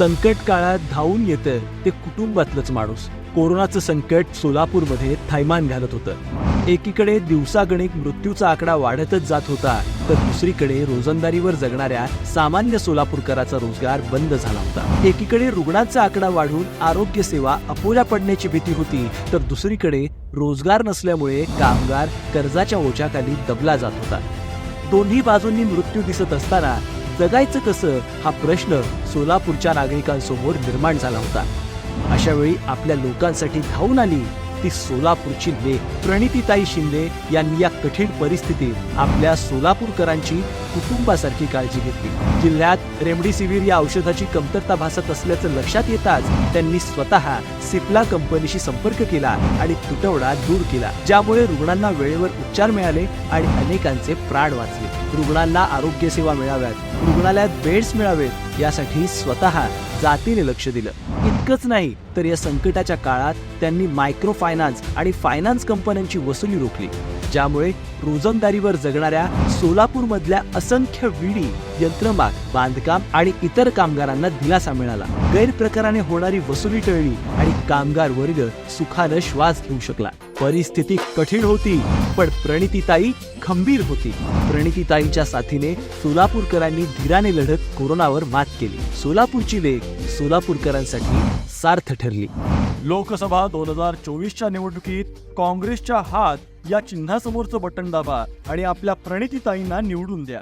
संकट काळात धावून येतं ते कुटुंबातलंच माणूस. कोरोनाचं संकट सोलापूरमध्ये थैमान घालत होतं. एकीकडे दिवसागणिक मृत्यूचा आकडा वाढतच जात होता तर दुसरीकडे रोजंदारीवर जगणाऱ्या सामान्य सोलापूरकराचा रोजगार बंद झाला होता. एकीकडे रुग्णांचा आकडा वाढून आरोग्य सेवा अपुऱ्या पडण्याची भीती होती तर दुसरीकडे रोजगार नसल्यामुळे कामगार कर्जाच्या ओझ्याखाली दबला जात होता. दोन्ही बाजूंनी मृत्यू दिसत असताना जगायचं कसं हा प्रश्न सोलापूरच्या नागरिकांसमोर निर्माण झाला होता. अशा वेळी आपल्या लोकांसाठी धावून आली ती सोलापूरची लेख प्रणितीताई शिंदे यांनी या कठीण परिस्थितीत आपल्या सोलापूरकरांची कुटुंबासारखी काळजी घेतली. जिल्ह्यात रेमडेसिवीर या औषधाची कमतरता भासत असल्याचं लक्षात येताच त्यांनी स्वतः सिप्ला कंपनीशी संपर्क केला आणि तुटवडा दूर केला ज्यामुळे रुग्णांना वेळेवर उपचार मिळाले आणि अनेकांचे प्राण वाचले. रुग्णांना आरोग्य सेवा मिळाव्यात. रुग्णालयात बेड्स मिळावेत. यासाठी स्वतः जातीने लक्ष दिलं. इतकंच नाही तर या संकटाच्या काळात त्यांनी मायक्रो फायनान्स आणि फायनान्स कंपन्यांची वसुली रोखली ज्यामुळे रोजंदारीवर जगणाऱ्या सोलापूरमधल्या असंख्य विडी यंत्रमाग बांधकाम आणि इतर कामगारांना दिलासा मिळाला. गैरप्रकाराने होणारी वसुली टळली आणि कामगार वर्ग सुखानं श्वास घेऊ शकला. परिस्थिती कठीण होती पण प्रणितीताई खंबीर होती. प्रणितीताईंच्या साथीने सोलापूरकरांनी धीराने लढत कोरोनावर मात केली. सोलापूरची लेख सोलापूरकरांसाठी सार्थ ठरली. लोकसभा दोन हजार चोवीसच्या निवडणुकीत काँग्रेसच्या हात या चिन्हासमोरचं बटन दाबा आणि आपल्या प्रणितीताईंना निवडून द्या.